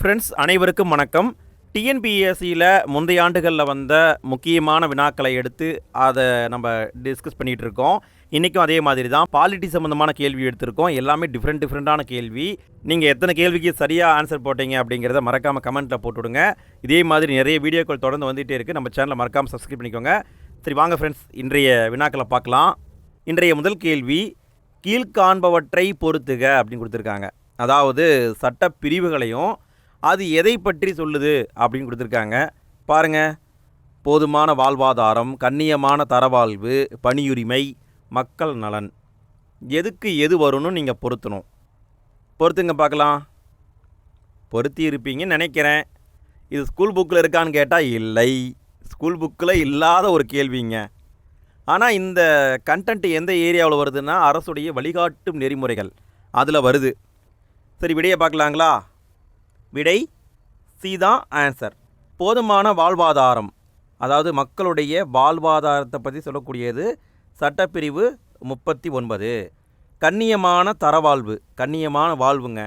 Friends அனைவருக்கும் வணக்கம். டிஎன்பிஎஸ்சியில் முந்தைய ஆண்டுகளில் வந்த முக்கியமான வினாக்களை எடுத்து அதை நம்ம டிஸ்கஸ் பண்ணிகிட்டு இருக்கோம். இன்றைக்கும் அதே மாதிரி தான் பாலிட்டி சம்மந்தமான கேள்வி எடுத்திருக்கோம். எல்லாமே டிஃப்ரெண்ட் டிஃப்ரெண்ட்டான கேள்வி. நீங்கள் எத்தனை கேள்விக்கு சரியாக ஆன்சர் போட்டீங்க அப்படிங்கிறத மறக்காமல் கமெண்ட்டில் போட்டுவிடுங்க இதே மாதிரி நிறைய வீடியோக்கள் தொடர்ந்து வந்துகிட்டே இருக்குது நம்ம சேனலை மறக்காமல் சப்ஸ்கிரைப் பண்ணிக்கோங்க. சரி வாங்க ஃப்ரெண்ட்ஸ் இன்றைய வினாக்களை பார்க்கலாம். இன்றைய முதல் கேள்வி கீழ்காண்பவற்றை பொறுத்துக அப்படின்னு கொடுத்துருக்காங்க. அதாவது சட்ட பிரிவுகளையும் அது எதை பற்றி சொல்லுது அப்படின்னு கொடுத்துருக்காங்க. பாருங்க. போதுமான வாழ்வாதாரம் கண்ணியமான தரவாழ்வு பணியுரிமை மக்கள் நலன். எதுக்கு எது வரும்னு நீங்கள் பொருத்தணும். பொறுத்துங்க பார்க்கலாம். பொருத்தி இருப்பீங்கன்னு நினைக்கிறேன். இது ஸ்கூல் புக்கில் இருக்கான்னு கேட்டால் இல்லை. ஸ்கூல் புக்கில் இல்லாத ஒரு கேள்விங்க. ஆனால் இந்த கண்டென்ட் எந்த ஏரியாவில் வருதுன்னா அரசுடைய வழிகாட்டும் நெறிமுறைகள். அதில் வருது. சரி விடைய பார்க்கலாங்களா? விடை சீதா ஆன்சர் போதுமான வாழ்வாதாரம். அதாவது மக்களுடைய வாழ்வாதாரத்தை பற்றி சொல்லக்கூடியது சட்டப்பிரிவு முப்பத்தி ஒன்பது. கண்ணியமான தரவாழ்வு கண்ணியமான வாழ்வுங்க.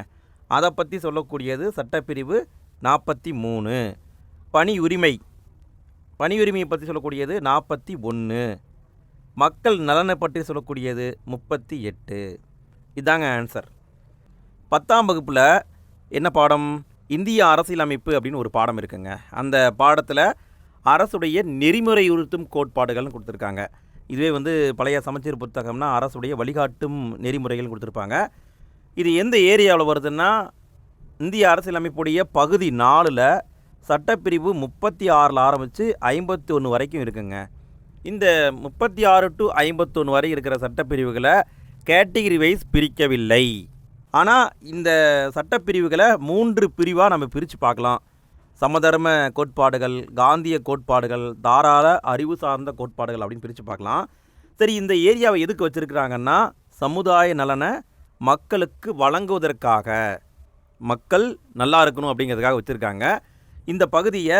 அதை பற்றி சொல்லக்கூடியது சட்டப்பிரிவு நாற்பத்தி மூணு. பணி உரிமை பணி உரிமையை பற்றி சொல்லக்கூடியது நாற்பத்தி ஒன்று. மக்கள் நலனை பற்றி சொல்லக்கூடியது முப்பத்தி எட்டு. இதாங்க ஆன்சர் பத்தாம் வகுப்பில் என்ன பாடம்? இந்திய அரசியலமைப்பு அப்படின்னு ஒரு பாடம் இருக்குங்க. அந்த பாடத்தில் அரசுடைய நெறிமுறையுறுத்தும் கோட்பாடுகள்னு கொடுத்துருக்காங்க. இதுவே வந்து பழைய சமச்சீர் புத்தகம்னா அரசுடைய வழிகாட்டும் நெறிமுறைகள் கொடுத்துருப்பாங்க. இது எந்த ஏரியாவில் வருதுன்னா இந்திய அரசியலமைப்புடைய பகுதி நாலில் சட்டப்பிரிவு முப்பத்தி ஆறில் ஆரம்பித்து ஐம்பத்தி ஒன்று வரைக்கும் இருக்குங்க. இந்த முப்பத்தி ஆறு டு ஐம்பத்தொன்று வரை இருக்கிற சட்டப்பிரிவுகளை கேட்டகிரி வைஸ் பிரிக்கவில்லை. ஆனால் இந்த சட்டப்பிரிவுகளை மூன்று பிரிவாக நம்ம பிரித்து பார்க்கலாம். சமதர்ம கோட்பாடுகள் காந்திய கோட்பாடுகள் தாராள அறிவு சார்ந்த கோட்பாடுகள் அப்படின்னு பிரித்து பார்க்கலாம். சரி இந்த ஏரியாவை எதுக்கு வச்சுருக்கிறாங்கன்னா சமுதாய நலனை மக்களுக்கு வழங்குவதற்காக. மக்கள் நல்லா இருக்கணும் அப்படிங்கிறதுக்காக வச்சுருக்காங்க. இந்த பகுதியை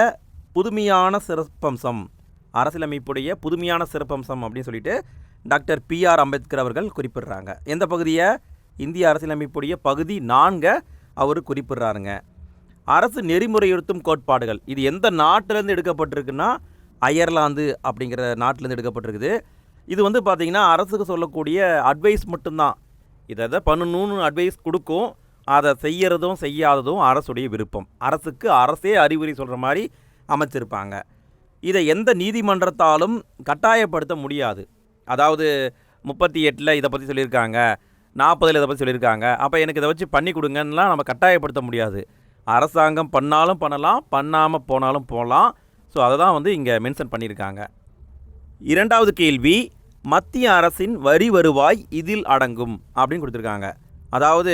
புதுமையான சிறப்பம்சம் அரசியலமைப்புடைய புதுமையான சிறப்பம்சம் அப்படின்னு சொல்லிட்டு டாக்டர் பிஆர் அம்பேத்கர் அவர்கள் குறிப்பிடுறாங்க. எந்த பகுதியை? இந்திய அரசியலமைப்புடைய பகுதி நான்கை அவர் குறிப்பிடுறாருங்க. அரசு நெறிமுறையுறுத்தும் கோட்பாடுகள். இது எந்த நாட்டிலேருந்து எடுக்கப்பட்டிருக்குன்னா அயர்லாந்து அப்படிங்கிற நாட்டிலேருந்து எடுக்கப்பட்டிருக்குது. இது வந்து பார்த்திங்கன்னா அரசுக்கு சொல்லக்கூடிய அட்வைஸ் மட்டும்தான். இதை எதை பண்ணணும்னு அட்வைஸ் கொடுக்கும். அதை செய்யறதும் செய்யாததும் அரசுடைய விருப்பம். அரசுக்கு அரசே அறிவுரை சொல்கிற மாதிரி அமைச்சிருப்பாங்க. இதை எந்த நீதிமன்றத்தாலும் கட்டாயப்படுத்த முடியாது. அதாவது முப்பத்தி எட்டில் இதை பற்றி சொல்லியிருக்காங்க. நாற்பதில் இதை பற்றி சொல்லியிருக்காங்க. அப்போ எனக்கு இதை வச்சு பண்ணி கொடுங்கன்னா நம்ம கட்டாயப்படுத்த முடியாது. அரசாங்கம் பண்ணாலும் பண்ணலாம் பண்ணாமல் போனாலும் போகலாம் ஸோ அதை தான் வந்து இங்கே மென்ஷன் பண்ணியிருக்காங்க. இரண்டாவது கேள்வி மத்திய அரசின் வரி வருவாய் இதில் அடங்கும் அப்படின்னு கொடுத்துருக்காங்க. அதாவது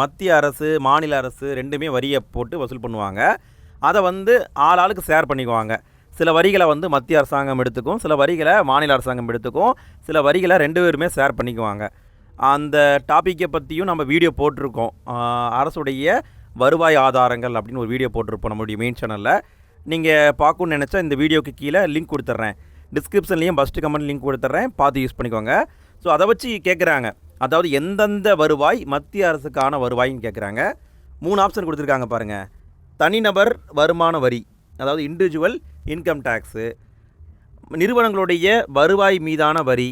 மத்திய அரசு மாநில அரசு ரெண்டுமே வரியை போட்டு வசூல் பண்ணுவாங்க. அதை வந்து ஆள் ஆளுக்கு ஷேர் பண்ணிக்குவாங்க. சில வரிகளை வந்து மத்திய அரசாங்கம் எடுத்துக்கும் சில வரிகளை மாநில அரசாங்கம் எடுத்துக்கும் சில வரிகளை ரெண்டு பேருமே ஷேர் பண்ணிக்குவாங்க. அந்த டாப்பிக்கை பற்றியும் நம்ம வீடியோ போட்டிருக்கோம். அரசுடைய வருவாய் ஆதாரங்கள் அப்படின்னு ஒரு வீடியோ போட்டிருப்போம் நம்மளுடைய மெயின் சேனலில் நீங்கள் பார்க்கணுன்னு நினச்சா இந்த வீடியோக்கு கீழே லிங்க் கொடுத்துட்றேன் டிஸ்கிரிப்ஷன்லேயும் ஃபஸ்ட்டு கமெண்ட் லிங்க் கொடுத்துட்றேன் பார்த்து யூஸ் பண்ணிக்கோங்க. ஸோ அதை வச்சு கேட்குறாங்க அதாவது எந்தெந்த வருவாய் மத்திய அரசுக்கான வருவாய்னு கேட்குறாங்க மூணு ஆப்ஷன் கொடுத்துருக்காங்க பாருங்கள் தனிநபர் வருமான வரி அதாவது இண்டிவிஜுவல் இன்கம் டேக்ஸு நிறுவனங்களுடைய வருவாய் மீதான வரி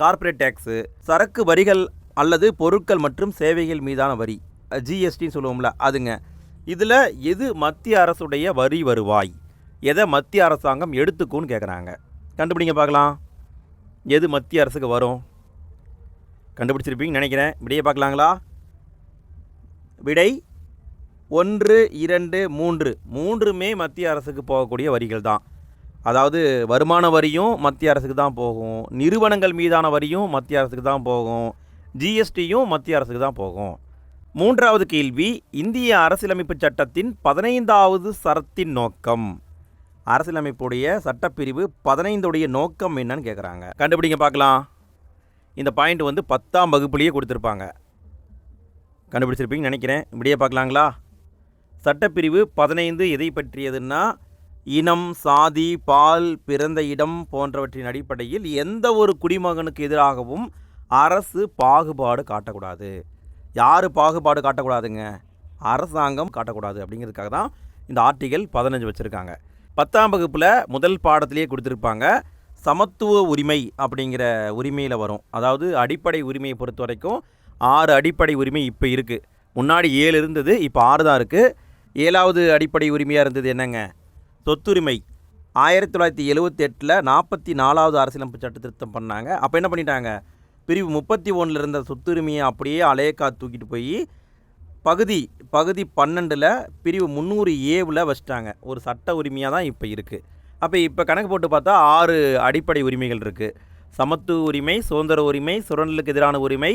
கார்ப்பரேட் டேக்ஸு சரக்கு வரிகள் அல்லது பொருட்கள் மற்றும் சேவைகள் மீதான வரி ஜிஎஸ்டின்னு சொல்லுவோம்ல அதுங்க. இதில் எது மத்திய அரசுடைய வரி வருவாய்? எதை மத்திய அரசாங்கம் எடுத்துக்கும்னு கேட்குறாங்க கண்டுபிடிங்க பார்க்கலாம். எது மத்திய அரசுக்கு வரும்? கண்டுபிடிச்சிருப்பீங்கன்னு நினைக்கிறேன். விடையை பார்க்கலாங்களா? விடை ஒன்று இரண்டு மூன்று. மூன்றுமே மத்திய அரசுக்கு போகக்கூடிய வரிகள் தான். அதாவது வருமான வரியும் மத்திய அரசுக்கு தான் போகும். நிறுவனங்கள் மீதான வரியும் மத்திய அரசுக்கு தான் போகும். ஜிஎஸ்டியும் மத்திய அரசுக்கு தான் போகும். மூன்றாவது கேள்வி இந்திய அரசியலமைப்பு சட்டத்தின் பதினைந்தாவது சரத்தின் நோக்கம். அரசியலமைப்புடைய சட்டப்பிரிவு பதினைந்துடைய நோக்கம் என்னன்னு கேட்குறாங்க கண்டுபிடிங்க பார்க்கலாம். இந்த பாயிண்ட் வந்து பத்தாம் வகுப்புலேயே கொடுத்துருப்பாங்க. கண்டுபிடிச்சிருப்பீங்கன்னு நினைக்கிறேன். இப்படியே பார்க்கலாங்களா? சட்டப்பிரிவு பதினைந்து எதை பற்றியதுன்னா இனம் சாதி பால் பிறந்த இடம் போன்றவற்றின் அடிப்படையில் எந்த ஒரு குடிமகனுக்கு எதிராகவும் அரசு பாகுபாடு காட்டக்கூடாது. யார் பாகுபாடு காட்டக்கூடாதுங்க? அரசாங்கம் காட்டக்கூடாது அப்படிங்கிறதுக்காக தான் இந்த ஆர்டிகல் பதினஞ்சு வச்சுருக்காங்க. பத்தாம் வகுப்பில் முதல் பாடத்திலேயே கொடுத்துருப்பாங்க சமத்துவ உரிமை அப்படிங்கிற உரிமையில் வரும். அதாவது அடிப்படை உரிமையை பொறுத்த வரைக்கும் ஆறு அடிப்படை உரிமை இப்போ இருக்குது முன்னாடி ஏழு இருந்தது இப்போ ஆறு தான் இருக்குது ஏழாவது அடிப்படை உரிமையாக இருந்தது என்னங்க? சொத்துரிமை. ஆயிரத்தி தொள்ளாயிரத்தி எழுவத்தெட்டில் நாற்பத்தி நாலாவது அரசியலமைப்பு சட்ட திருத்தம் பண்ணாங்க. அப்போ என்ன பண்ணிட்டாங்க? பிரிவு முப்பத்தி ஒன்றில் இருந்த சொத்துரிமையை அப்படியே அலையக்கா தூக்கிட்டு போய் பகுதி பகுதி பன்னெண்டில் பிரிவு முந்நூறு ஏவில் வச்சிட்டாங்க. ஒரு சட்ட உரிமையாக தான் இப்போ இருக்குது அப்போ இப்போ கணக்கு போட்டு பார்த்தா ஆறு அடிப்படை உரிமைகள் இருக்குது சமத்துவ உரிமை சுதந்திர உரிமை சுரண்டலுக்கு எதிரான உரிமை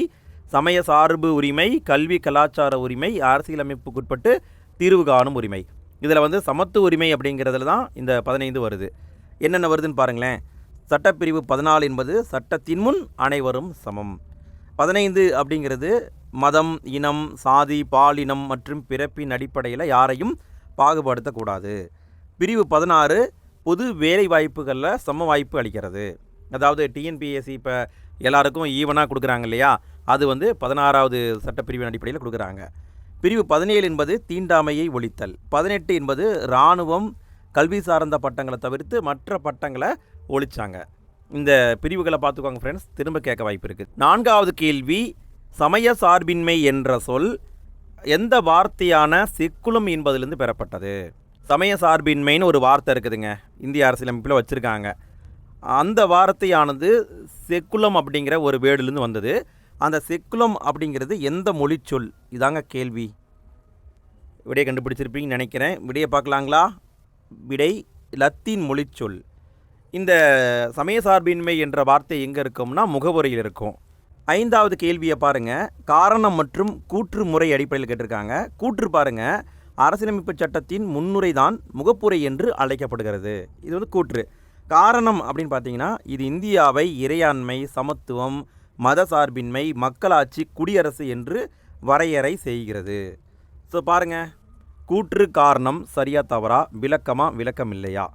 சமய சார்பு உரிமை கல்வி கலாச்சார உரிமை அரசியலமைப்புக்குட்பட்டு தீர்வு காணும் உரிமை. இதில் வந்து சமத்துவ உரிமை அப்படிங்கிறதுல தான் இந்த பதினைந்து வருது. என்னென்ன வருதுன்னு பாருங்களேன். சட்டப்பிரிவு பதினாலு என்பது சட்டத்தின் முன் அனைவரும் சமம். பதினைந்து அப்படிங்கிறது மதம் இனம் சாதி பாலினம் மற்றும் பிறப்பின் அடிப்படையில் யாரையும் பாகுபடுத்தக்கூடாது. பிரிவு பதினாறு பொது வேலை வாய்ப்புகளில் சம வாய்ப்பு அளிக்கிறது. அதாவது டிஎன்பிஎஸ்சி இப்போ எல்லாருக்கும் ஈவனாக கொடுக்குறாங்க இல்லையா? அது வந்து பதினாறாவது சட்டப்பிரிவின் அடிப்படையில் கொடுக்குறாங்க. பிரிவு பதினேழு என்பது தீண்டாமையை ஒழித்தல் பதினெட்டு என்பது இராணுவம் கல்வி சார்ந்த பட்டங்களை தவிர்த்து மற்ற பட்டங்களை ஒழிச்சாங்க. இந்த பிரிவுகளை பார்த்துக்கோங்க ஃப்ரெண்ட்ஸ் திரும்ப கேட்க வாய்ப்பு இருக்குது நான்காவது கேள்வி சமய சார்பின்மை என்ற சொல் எந்த வார்த்தையான செக்குலம் என்பதிலிருந்து பெறப்பட்டது? சமய சார்பின்மைன்னு ஒரு வார்த்தை இருக்குதுங்க இந்திய அரசியலமைப்பில் வச்சுருக்காங்க. அந்த வார்த்தையானது செக்குலம் அப்படிங்கிற ஒரு வேர்டுலேருந்து வந்தது. அந்த செக்குலம் அப்படிங்கிறது எந்த மொழிச்சொல் இதாங்க கேள்வி. விடையை கண்டுபிடிச்சிருப்பீங்கன்னு நினைக்கிறேன். விடையை பார்க்கலாங்களா? விடை லத்தீன் மொழிச்சொல் இந்த சமய சார்பின்மை என்ற வார்த்தை எங்கே இருக்கும்னா முகவுரையில் இருக்கும். ஐந்தாவது கேள்வியை பாருங்கள் காரணம் மற்றும் கூற்று முறை அடிப்படையில் கேட்டிருக்காங்க. கூற்று பாருங்க. அரசியலமைப்பு சட்டத்தின் முன்னுரை தான் முகப்புரை என்று அழைக்கப்படுகிறது. இது வந்து கூற்று. காரணம் அப்படின்னு பார்த்தீங்கன்னா இது இந்தியாவை இறையாண்மை சமத்துவம் மத சார்பின்மை மக்களாட்சி குடியரசு என்று வரையறை செய்கிறது. ஸோ பாருங்க. கூற்று காரணம் சரியா தவறா விளக்கமாக விளக்கம் இல்லையா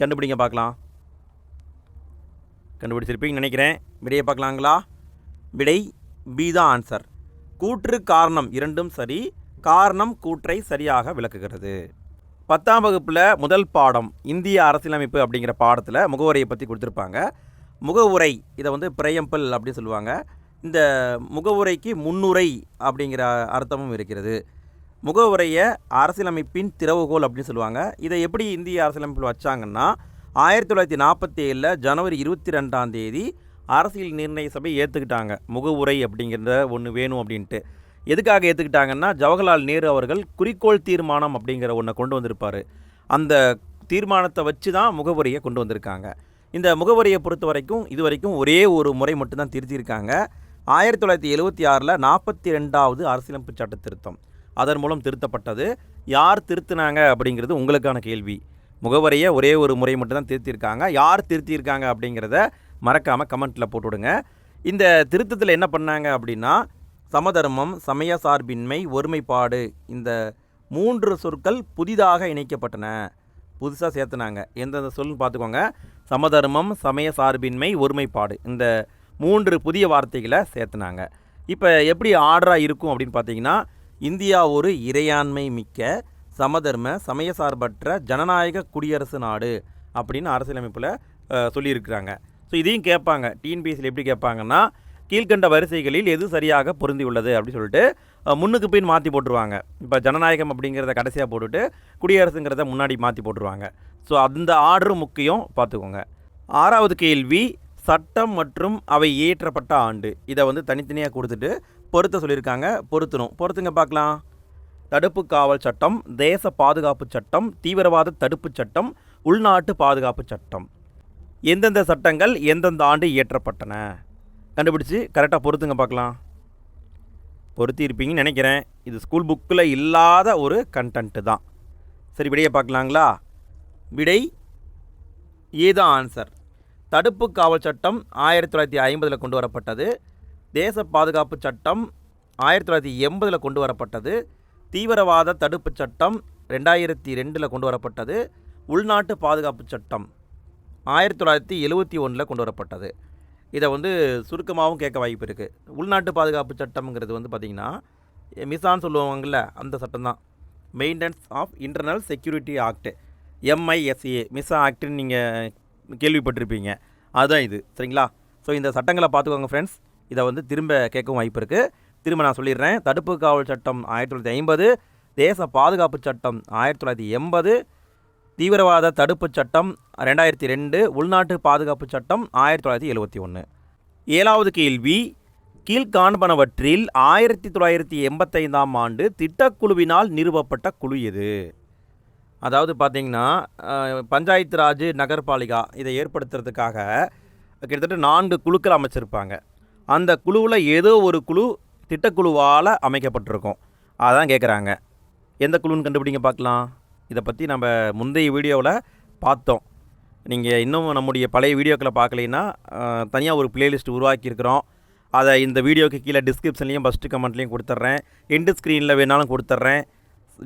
கண்டுபிடிங்க பார்க்கலாம். கண்டுபிடிச்சிருப்பீங்கன்னு நினைக்கிறேன். விடையை பார்க்கலாங்களா? விடை பி தான் ஆன்சர் கூற்று காரணம் இரண்டும் சரி காரணம் கூற்றை சரியாக விளக்குகிறது. பத்தாம் வகுப்பில் முதல் பாடம் இந்திய அரசியலமைப்பு அப்படிங்கிற பாடத்தில் முகவரியை பற்றி கொடுத்துருப்பாங்க. முகவுரை இதை வந்து பிரயம்பல் அப்படின்னு சொல்லுவாங்க. இந்த முகவுரைக்கு முன்னுரை அப்படிங்கிற அர்த்தமும் இருக்கிறது. முகவுரையை அரசியலமைப்பின் திறவுகோல் அப்படின்னு சொல்லுவாங்க. இதை எப்படி இந்திய அரசியலமைப்பில் வச்சாங்கன்னா ஆயிரத்தி தொள்ளாயிரத்தி நாற்பத்தி ஏழில் ஜனவரி இருபத்தி ரெண்டாம் தேதி அரசியல் நிர்ணய சபை ஏற்றுக்கிட்டாங்க முகவுரை அப்படிங்கிறத ஒன்று வேணும் அப்படின்ட்டு. எதுக்காக ஏற்றுக்கிட்டாங்கன்னா ஜவஹர்லால் நேரு அவர்கள் குறிக்கோள் தீர்மானம் அப்படிங்கிற ஒன்றை கொண்டு வந்திருப்பார். அந்த தீர்மானத்தை வச்சு தான் முகவுரையை கொண்டு வந்திருக்காங்க. இந்த முகவரியை பொறுத்த வரைக்கும் இது வரைக்கும் ஒரே ஒரு முறை மட்டும்தான் திருத்தியிருக்காங்க. ஆயிரத்தி தொள்ளாயிரத்தி எழுபத்தி ஆறில் நாற்பத்தி ரெண்டாவது அரசியலமைப்பு சட்ட திருத்தம். அதன் மூலம் திருத்தப்பட்டது. யார் திருத்தினாங்க அப்படிங்கிறது உங்களுக்கான கேள்வி. முகவரியை ஒரே ஒரு முறை மட்டும்தான் திருத்தியிருக்காங்க. யார் திருத்தியிருக்காங்க அப்படிங்கிறத மறக்காமல் கமெண்ட்டில் போட்டுவிடுங்க. இந்த திருத்தத்தில் என்ன பண்ணாங்க அப்படின்னா சமதர்மம் சமய சார்பின்மை ஒருமைப்பாடு இந்த மூன்று சொற்கள் புதிதாக இணைக்கப்பட்டன. புதுசாக சேர்த்துனாங்க. எந்தெந்த சொல்லுன்னு பார்த்துக்கோங்க. சமதர்மம் சமய சார்பின்மை ஒருமைப்பாடு. இந்த மூன்று புதிய வார்த்தைகளை சேர்த்துனாங்க. இப்போ எப்படி ஆர்டராக இருக்கும் அப்படின்னு பார்த்தீங்கன்னா இந்தியா ஒரு இறையாண்மை மிக்க சமதர்ம சமய சார்பற்ற ஜனநாயக குடியரசு நாடு அப்படின்னு அரசியலமைப்பில் சொல்லியிருக்கிறாங்க. ஸோ இதையும் கேட்பாங்க. டிஎன்பிஎஸ்சியில் எப்படி கேட்பாங்கன்னா கீழ்கண்ட வரிசைகளில் எது சரியாக பொருந்தி உள்ளது அப்படின்னு சொல்லிட்டு முன்னுக்கு பின் மாற்றி போட்டுருவாங்க. இப்போ ஜனநாயகம் அப்படிங்கிறத கடைசியாக போட்டுட்டு குடியரசுங்கிறத முன்னாடி மாற்றி போட்டுருவாங்க. ஸோ அந்த ஆர்டரும் முக்கியம் பார்த்துக்கோங்க. ஆறாவது கேள்வி சட்டம் மற்றும் அவை இயற்றப்பட்ட ஆண்டு. இதை வந்து தனித்தனியாக கொடுத்துட்டு பொருத்த சொல்லியிருக்காங்க. பொருத்தணும். பொருத்துங்க பார்க்கலாம். தடுப்பு காவல் சட்டம் தேச பாதுகாப்பு சட்டம் தீவிரவாத தடுப்பு சட்டம் உள்நாட்டு பாதுகாப்பு சட்டம். எந்தெந்த சட்டங்கள் எந்தெந்த ஆண்டு இயற்றப்பட்டன? கண்டுபிடிச்சு கரெக்டாக பொறுத்துங்க பார்க்கலாம். பொருத்தியிருப்பீங்கன்னு நினைக்கிறேன். இது ஸ்கூல் புக்கில் இல்லாத ஒரு கண்டென்ட்டு தான். சரி விடையை பார்க்கலாங்களா? விடை இதுதான் ஆன்சர். தடுப்பு காவல் சட்டம் ஆயிரத்தி தொள்ளாயிரத்தி ஐம்பதில் கொண்டு வரப்பட்டது தேச பாதுகாப்பு சட்டம் ஆயிரத்தி தொள்ளாயிரத்தி எண்பதில் கொண்டு வரப்பட்டது தீவிரவாத தடுப்பு சட்டம் ரெண்டாயிரத்தி ரெண்டில் கொண்டு வரப்பட்டது உள்நாட்டு பாதுகாப்பு சட்டம் ஆயிரத்தி தொள்ளாயிரத்தி எழுபத்தி ஒன்றில் கொண்டு வரப்பட்டது இதை வந்து சுருக்கமாகவும் கேட்க வாய்ப்பு இருக்குது உள்நாட்டு பாதுகாப்பு சட்டம்ங்கிறது வந்து பார்த்திங்கன்னா மிசான்னு சொல்லுவாங்கள்ல அந்த சட்டம் தான் maintenance of internal security act MISA MISA ஆக்ட்னு நீங்கள் கேள்விப்பட்டிருப்பீங்க. அதுதான் இது சரிங்களா? ஸோ இந்த சட்டங்களை பார்த்துக்கோங்க ஃப்ரெண்ட்ஸ் இதை வந்து திரும்ப கேட்கவும் வாய்ப்பு இருக்குது திரும்ப நான் சொல்லிடுறேன். தடுப்பு காவல் சட்டம் ஆயிரத்தி தொள்ளாயிரத்தி ஐம்பது தேச பாதுகாப்பு சட்டம் ஆயிரத்தி தொள்ளாயிரத்தி எண்பது தீவிரவாத தடுப்பு சட்டம் ரெண்டாயிரத்தி ரெண்டு உள்நாட்டு பாதுகாப்பு சட்டம் ஆயிரத்தி தொள்ளாயிரத்தி எழுபத்தி ஒன்று ஏழாவது கேள்வி கீழ்காண்பனவற்றில் ஆயிரத்தி தொள்ளாயிரத்தி எண்பத்தைந்தாம் ஆண்டு திட்டக்குழுவினால் நிறுவப்பட்ட குழு எது? அதாவது பார்த்தீங்கன்னா பஞ்சாயத்து ராஜ் நகர்பாலிகா இதை ஏற்படுத்துறதுக்காக கிட்டத்தட்ட நான்கு குழுக்கள் அமைச்சிருப்பாங்க. அந்த குழுவில் ஏதோ ஒரு குழு திட்டக்குழுவால் அமைக்கப்பட்டிருக்கும். அதான் கேட்குறாங்க எந்த குழுன்னு கண்டுபிடிங்க பார்க்கலாம். இதை பற்றி நம்ம முந்தைய வீடியோவில் பார்த்தோம். நீங்கள் இன்னும் நம்முடைய பழைய வீடியோக்களை பார்க்கலைன்னா தனியாக ஒரு பிளேலிஸ்ட் உருவாக்கியிருக்கிறோம். அதை இந்த வீடியோக்கு கீழே டிஸ்கிரிப்ஷன்லேயும் ஃபஸ்ட்டு கமெண்ட்லேயும் கொடுத்துட்றேன் எண்டு ஸ்க்ரீனில் வேணாலும் கொடுத்துட்றேன்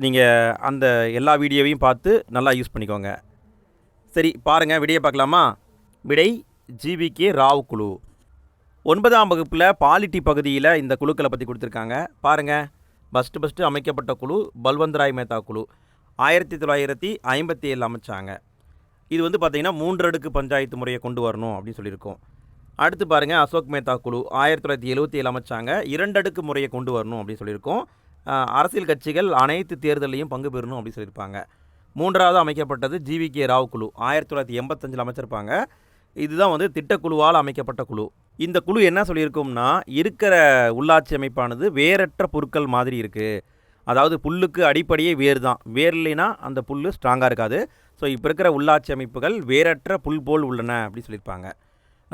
நீங்கள் அந்த எல்லா வீடியோவையும் பார்த்து நல்லா யூஸ் பண்ணிக்கோங்க. சரி பாருங்கள் விடையை பார்க்கலாமா? விடை ஜிவிகே ராவ் குழு. ஒன்பதாம் வகுப்பில் பாலிட்டி பகுதியில் இந்த குழுக்களை பற்றி கொடுத்துருக்காங்க. பாருங்கள் ஃபஸ்ட்டு ஃபஸ்ட்டு அமைக்கப்பட்ட குழு பல்வந்த்ராய் மேத்தா குழு. ஆயிரத்தி தொள்ளாயிரத்தி ஐம்பத்தி ஏழில் அமைச்சாங்க. இது வந்து பார்த்திங்கன்னா மூன்றடுக்கு பஞ்சாயத்து முறையை கொண்டு வரணும் அப்படின்னு சொல்லியிருக்கோம். அடுத்து பாருங்கள் அசோக் மேத்தா குழு ஆயிரத்தி தொள்ளாயிரத்தி எழுபத்தி ஏழு அமைச்சாங்க இரண்டடுக்கு முறையை கொண்டு வரணும் அப்படின்னு சொல்லியிருக்கோம். அரசியல் கட்சிகள் அனைத்து தேர்தலையும் பங்கு பெறணும் அப்படின்னு சொல்லியிருப்பாங்க. மூன்றாவது அமைக்கப்பட்டது ஜிவிகே ராவ் குழு. ஆயிரத்தி தொள்ளாயிரத்தி எண்பத்தஞ்சில் அமைச்சிருப்பாங்க. இதுதான் வந்து திட்டக்குழுவால் அமைக்கப்பட்ட குழு. இந்த குழு என்ன சொல்லியிருக்கோம்னா இருக்கிற உள்ளாட்சி அமைப்பானது வேறற்ற பொருட்கள் மாதிரி இருக்குது அதாவது புல்லுக்கு அடிப்படையே வேர் தான் வேர் இல்லைன்னா அந்த புல் ஸ்ட்ராங்காக இருக்காது. ஸோ இப்போ இருக்கிற உள்ளாட்சி அமைப்புகள் வேறற்ற புல் போல் உள்ளன அப்படி சொல்லியிருப்பாங்க.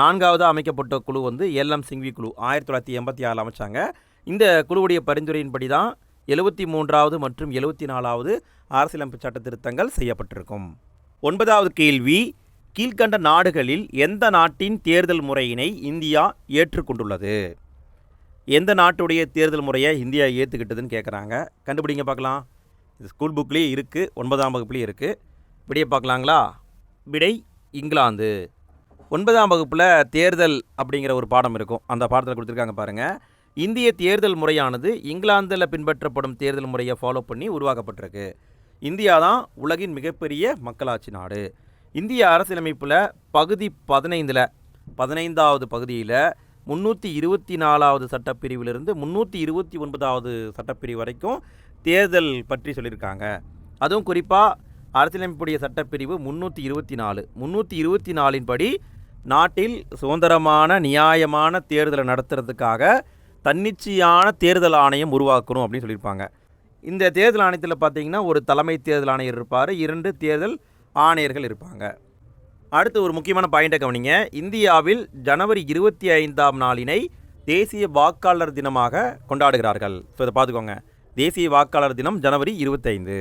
நான்காவதாக அமைக்கப்பட்ட குழு வந்து எல்எம் சிங்வி குழு. ஆயிரத்தி தொள்ளாயிரத்தி எண்பத்தி ஆறில் அமைச்சாங்க. இந்த குழுவுடைய பரிந்துரையின்படி தான் எழுபத்தி மூன்றாவது மற்றும் எழுபத்தி நாலாவது அரசியலமைப்பு சட்ட திருத்தங்கள் செய்யப்பட்டிருக்கும். ஒன்பதாவது கேள்வி கீழ்க்கண்ட நாடுகளில் எந்த நாட்டின் தேர்தல் முறையினை இந்தியா ஏற்றுக்கொண்டுள்ளது? எந்த நாட்டுடைய தேர்தல் முறையை இந்தியா ஏற்றுக்கிட்டதுன்னு கேட்குறாங்க கண்டுபிடிங்க பார்க்கலாம். இது ஸ்கூல் புக்லேயே இருக்குது ஒன்பதாம் வகுப்புலேயும் இருக்குது விடையை பார்க்கலாங்களா? விடை இங்கிலாந்து. ஒன்பதாம் வகுப்பில் தேர்தல் அப்படிங்கிற ஒரு பாடம் இருக்கும். அந்த பாடத்தில் கொடுத்துருக்காங்க பாருங்கள் இந்திய தேர்தல் முறையானது இங்கிலாந்தில் பின்பற்றப்படும் தேர்தல் முறையை ஃபாலோ பண்ணி உருவாக்கப்பட்டிருக்கு. இந்தியா தான் உலகின் மிகப்பெரிய மக்களாட்சி நாடு. இந்திய அரசியலமைப்பில் பகுதி பதினைந்தில் பதினைந்தாவது பகுதியில் முந்நூற்றி இருபத்தி நாலாவது சட்டப்பிரிவிலிருந்து முந்நூற்றி இருபத்தி ஒன்பதாவது சட்டப்பிரிவு வரைக்கும் தேர்தல் பற்றி சொல்லியிருக்காங்க. அதுவும் குறிப்பாக அரசியலமைப்புடைய சட்டப்பிரிவு முந்நூற்றி இருபத்தி நாலு. முந்நூற்றி இருபத்தி நாலின் படி நாட்டில் சுதந்திரமான நியாயமான தேர்தலை நடத்துறதுக்காக தன்னிச்சையான தேர்தல் ஆணையம் உருவாக்கணும் அப்படின்னு சொல்லியிருப்பாங்க. இந்த தேர்தல் ஆணையத்தில் பார்த்தீங்கன்னா ஒரு தலைமை தேர்தல் ஆணையர் இருப்பார் இரண்டு தேர்தல் ஆணையர்கள் இருப்பாங்க. அடுத்து ஒரு முக்கியமான பாயிண்டை கவனிங்க. இந்தியாவில் ஜனவரி இருபத்தி ஐந்தாம் நாளினை தேசிய வாக்காளர் தினமாக கொண்டாடுகிறார்கள். ஸோ இதை பார்த்துக்கோங்க. தேசிய வாக்காளர் தினம் ஜனவரி இருபத்தைந்து.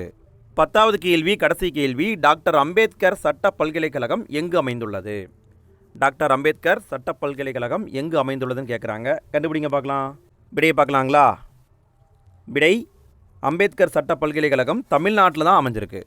பத்தாவது கேள்வி கடைசி கேள்வி டாக்டர் அம்பேத்கர் சட்ட பல்கலைக்கழகம் எங்கு அமைந்துள்ளது? டாக்டர் அம்பேத்கர் சட்ட பல்கலைக்கழகம் எங்கு அமைந்துள்ளதுன்னு கேட்குறாங்க கண்டுபிடிங்க பார்க்கலாம். விடையை பார்க்கலாங்களா? விடை அம்பேத்கர் சட்ட பல்கலைக்கழகம் தமிழ்நாட்டில் தான் அமைஞ்சிருக்கு.